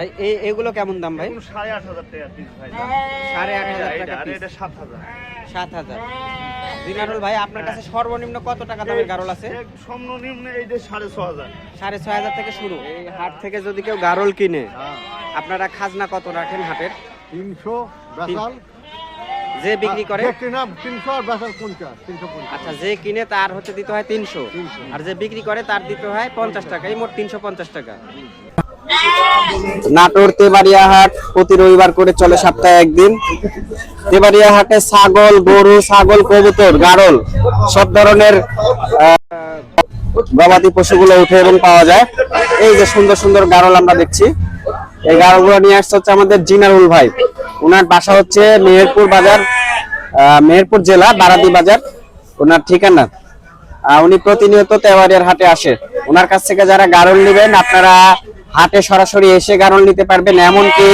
ভাই এই এগুলো কেমন দাম ভাই? সাড়ে আট হাজার টাকা সাড়ে আট হাজার টাকা আর piece। এটা সাত হাজার। সাত হাজার। দিনারুল ভাই আপনার কাছে সর্বনিম্ন কত টাকা দামের গারল আছে? সর্বনিম্ন এইটা সাড়ে ছ হাজার। সাড়ে ছয় হাজার থেকে শুরু। এই হাট থেকে যদি কেউ গারল কিনে আপনারা খাজনা কত রাখেন হাটের? তিনশো বেসাল যে বিক্রি করে পঞ্চাশ আচ্ছা যে কিনে তার হচ্ছে দিতে হয় তিনশো। 300 আর যে বিক্রি করে তার দিতে হয় পঞ্চাশ টাকা। এই মোট তিনশো পঞ্চাশ টাকা। নাটোর তেবাড়িয়া হাট প্রতি রবিবার করে চলে সপ্তাহে একদিন। তেবাড়িয়া হাটে ছাগল, গরু, ছাগল, কবুতর গাড়ল সব ধরনের গবাদি পশুগুলো উঠে এবং পাওয়া যায়। এই যে সুন্দর সুন্দর গাড়ল আমরা দেখছি। এই গাড়লগুলো নিয়ে আসছে হচ্ছে আমাদের জিনারুল ভাই। ওনার বাসা হচ্ছে মেহেরপুর বাজার মেহেরপুর জেলা, বারাদি বাজার। ওনার ঠিকানা? উনি প্রতিনিয়ত তেওয়ারিয়ার হাটে আসে। ওনার কাছ থেকে যারা গারল নেবেন, আপনারা হাটে সরাসরি এসে গারল নিতে পারবেন। এমনকি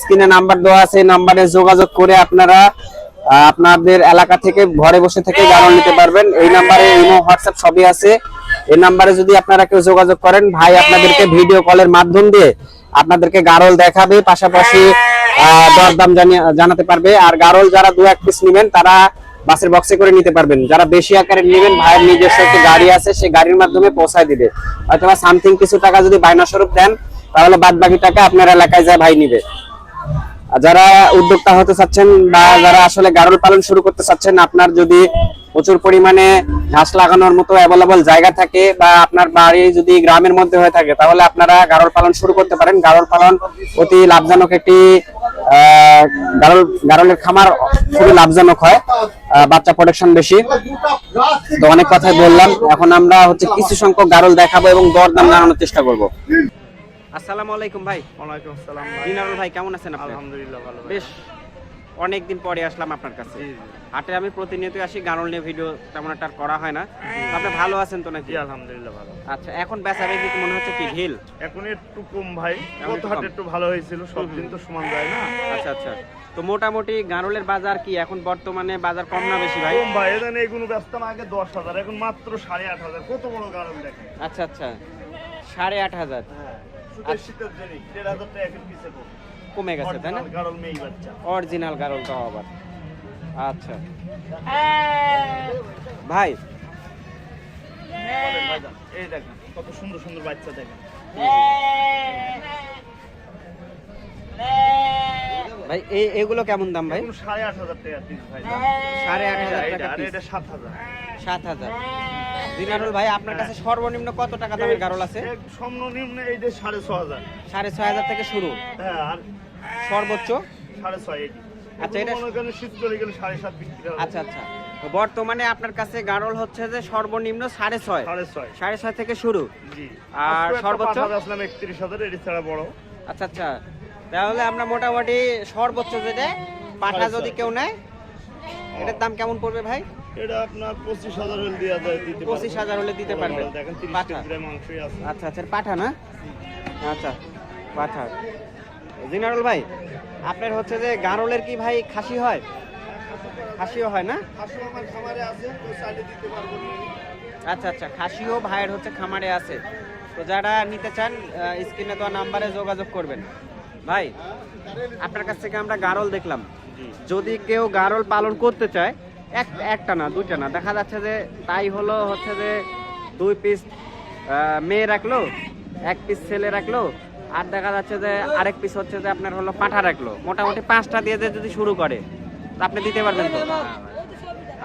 স্ক্রিনে নাম্বার দেওয়া আছে নাম্বারে যোগাযোগ করে আপনারা আপনাদের এলাকা থেকে ঘরে বসে থেকে গারল নিতে পারবেন। এই নাম্বারে ইমো, হোয়াটসঅ্যাপ সবই আছে। এই নাম্বারে যদি আপনারা কেউ যোগাযোগ করেন, ভাই আপনাদেরকে ভিডিও কলের মাধ্যম দিয়ে আপনাদেরকে গারল দেখাবে, পাশাপাশি দরদাম জানাতে পারবে। আর গারল যারা দু এক পিস নেবেন, তারা বাসের বক্সে করে নিতে পারবেন। যারা বেশি আকারে নেবেন, ভাইয়ের নিজস্ব একটি গাড়ি আছে, সেই গাড়ির মাধ্যমে পৌঁছায় দিবে। অথবা সামথিং কিছু টাকা যদি বায়না স্বরূপ দেন, তাহলে বাদ বাকি টাকা আপনার এলাকায় যা ভাই নিবে। যারা উদ্যোক্তা হতে চাচ্ছেন বা যারা আসলে গারল পালন শুরু করতে চাচ্ছেন, আপনার যদি প্রচুর পরিমাণে ঘাস লাগানোর মতো অ্যাভেলেবল জায়গা থাকে বা আপনার বাড়ি যদি গ্রামের মধ্যে হয়ে থাকে তাহলে আপনারা গারল পালন শুরু করতে পারেন। গারল পালন অতি লাভজনক একটি গারল গারলের খামার খুবই লাভজনক হয় বাচ্চা প্রোডাকশন বেশি। তো অনেক কথাই বললাম। এখন আমরা হচ্ছে কিছু সংখ্যক গারল দেখাবো এবং দরদাম জানানোর চেষ্টা করব। আসসালামু আলাইকুম ভাই। ওয়ালাইকুম আসসালাম ভাই। দিনারুল ভাই। কেমন আছেন আপনি? আলহামদুলিল্লাহ ভালো। বেশ অনেকদিন পরে আসলাম আপনার কাছে। হাটে আমি প্রতিনিয়ত আসি গানল নিয়ে ভিডিও তেমন একটা করা হয় না। আপনি ভালো আছেন তো নাকি? আলহামদুলিল্লাহ ভালো। আচ্ছা এখন বেচা কি মনে হচ্ছে কি ঢিল? এখন একটু কম ভাই গত হাটে একটু ভালো হয়েছিল সব দিন তো সমান যায় না। আচ্ছা আচ্ছা। তো মোটামুটি গানলের বাজার কি এখন বর্তমানে বাজার কম না বেশি ভাই? কম ভাই এখানে এগুলো ব্যস্তাম আগে দশ হাজার এখন মাত্র সাড়ে আট হাজার। কত বড় গাড়ল দেখেন? আচ্ছা আচ্ছা। সাড়ে আট হাজার। হ্যাঁ শীতের জন্য দেড় হাজার টাকা। কমে। গেছে তাই না? অরিজিনাল গারলটাও আবার আচ্ছা। ভাই। বলেন এই দেখেন কত সুন্দর সুন্দর বাচ্চা দেখেন। ভাই এই এগুলো কেমন দাম ভাই? সাড়ে আট হাজার টাকা ভাই। সাড়ে আট হাজার এটা টাকা এটা সাত হাজার। সাত হাজার। দিনারুল ভাই আপনার কাছে সর্বনিম্ন কত টাকা দামের গারল আছে? সর্বনিম্ন এইটা সাড়ে ছ হাজার। সাড়ে ছয় হাজার থেকে শুরু। হ্যাঁ আর সর্বোচ্চ? সাড়ে ছয় আচ্ছা, এটা- মনে করেন শীত চলে গেলে সাড়ে সাত বিক্রি আচ্ছা আচ্ছা। তো বর্তমানে আপনার কাছে গারল হচ্ছে যে সর্বনিম্ন সাড়ে ছয়। সাড়ে ছয়। থেকে শুরু। আর সর্বোচ্চ? আসলাম একত্রিশ হাজার এটি ছাড়া বড়। আচ্ছা আচ্ছা। তাহলে আমরা মোটামুটি সর্বোচ্চ যেটা পাঠা যদি কেউ নেয় এটার দাম কেমন পড়বে ভাই? এটা আপনার পঁচিশ হাজার হলে যায় দিতে। পঁচিশ হাজার হলে দিতে পারবে দেখেন তিরিশ কেজি মাংসই আছে। আচ্ছা আচ্ছা পাঠা না? আচ্ছা পাঠা। জিনারুল ভাই আপনার হচ্ছে যে গারলের কি ভাই খাসি হয়? খাসিও হয় না। আচ্ছা আচ্ছা খাসিও ভাইয়ের হচ্ছে খামারে আছে। তো যারা নিতে চান স্ক্রিনে দেওয়া নাম্বারে যোগাযোগ করবেন। ভাই আপনার কাছ থেকে আমরা গারল দেখলাম। যদি কেউ গারল পালন করতে চায় এক একটা না দুইটা না দেখা যাচ্ছে যে তাই হলো হচ্ছে যে দুই পিস মেয়ে রাখল এক পিস ছেলে রাখল আর দেখা যাচ্ছে যে আরেক পিস হচ্ছে যে আপনার হলো পাঠা রাখল মোটামুটি পাঁচটা দিয়ে যদি শুরু করে আপনি দিতে পারবেন তো?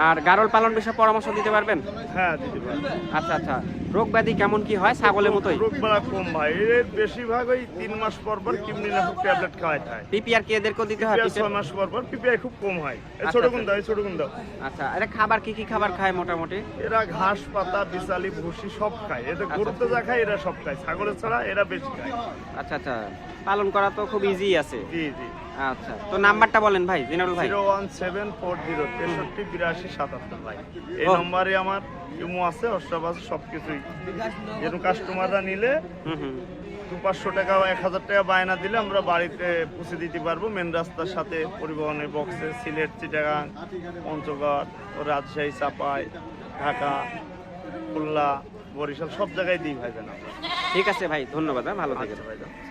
আর গারল পালন বিষয়ে পরামর্শ দিতে পারবেন? হ্যাঁ দিতে আচ্ছা আচ্ছা। রোগ ব্যাধি কেমন কি হয়? ছাগলের মতোই? রোগ বালা কম ভাই এর বেশিরভাগ ওই তিন মাস পর পর কিমনিনাশক ট্যাবলেট খাওয়াই থাকে পিপিআর কি এদেরকেও দিতে হয়? পিপিআর? ছয় মাস পর পর পিপিআই খুব কম হয়। এই আচ্ছা, ছোট আচ্ছা। গুণ দাও এই ছোট গুণ দাও। আচ্ছা এটা খাবার কি কি খাবার খায় মোটামুটি? এরা ঘাস পাতা বিশালি ভুসি সব খায়। এদের আচ্ছা, গরুতে যা খায় এরা সব খায়। ছাগলের ছাড়া এরা বেশি খায়। আচ্ছা আচ্ছা। পালন করা তো খুব ইজি আছে। জি জি। আচ্ছা তো নাম্বারটা বলেন ভাই জিনারুল ভাই। Zero one seven four zero তেষট্টি বিরাশি সাতাত্তর ভাই। এই নম্বরে আমার ইমো আছে হোয়াটসঅ্যাপ আছে সব কিছুই যেরকম কাস্টমাররা নিলে হুম হুম। দু পাঁচশো টাকা এক হাজার টাকা বায়না দিলে আমরা বাড়িতে পৌঁছে দিতে পারব। মেন রাস্তার সাথে পরিবহনের বক্সে সিলেট চিটাগাং পঞ্চগড় ও রাজশাহী চাপাই ঢাকা খুলনা বরিশাল সব জায়গায় দিই ভাই জানা ঠিক আছে ভাই ধন্যবাদ হ্যাঁ, ভালো থাকেন। আচ্ছা ভাই